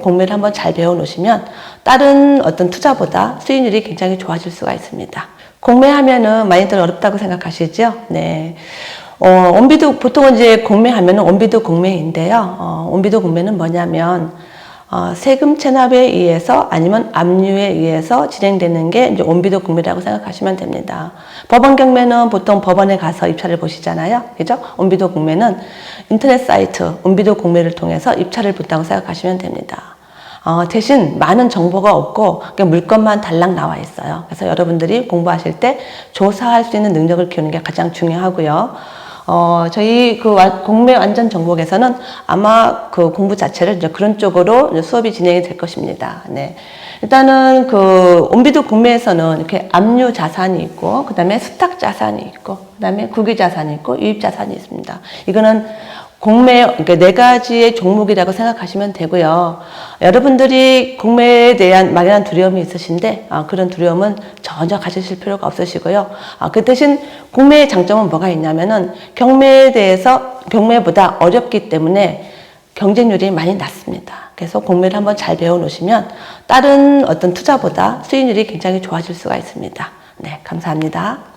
공매를 한번 잘 배워 놓으시면 다른 어떤 투자보다 수익률이 굉장히 좋아질 수가 있습니다. 공매하면은 많이들 어렵다고 생각하시죠? 네. 어, 온비도 보통은 이제 공매하면은 온비도 공매인데요. 어, 온비도 공매는 뭐냐면 어, 세금 체납에 의해서 아니면 압류에 의해서 진행되는 게 이제 온비도 공매라고 생각하시면 됩니다. 법원 경매는 보통 법원에 가서 입찰을 보시잖아요. 그죠? 온비도 공매는 인터넷 사이트 온비도 공매를 통해서 입찰을 본다고 생각하시면 됩니다. 어, 대신 많은 정보가 없고 물건만 달랑 나와 있어요. 그래서 여러분들이 공부하실 때 조사할 수 있는 능력을 키우는 게 가장 중요하고요. 어, 저희 그 와- 공매 완전 정복에서는 아마 그 공부 자체를 이제 그런 쪽으로 이제 수업이 진행이 될 것입니다. 네. 일단은 그 온비도 공매에서는 이렇게 압류 자산이 있고, 그 다음에 수탁 자산이 있고, 그 다음에 국유 자산이 있고, 유입 자산이 있습니다. 이거는 공매, 그러니까 네 가지의 종목이라고 생각하시면 되고요. 여러분들이 공매에 대한 막연한 두려움이 있으신데, 아, 그런 두려움은 전혀 가지실 필요가 없으시고요. 아, 그 대신 공매의 장점은 뭐가 있냐면은 경매에 대해서 경매보다 어렵기 때문에 경쟁률이 많이 낮습니다. 그래서 공매를 한번 잘 배워 놓으시면 다른 어떤 투자보다 수익률이 굉장히 좋아질 수가 있습니다. 네, 감사합니다.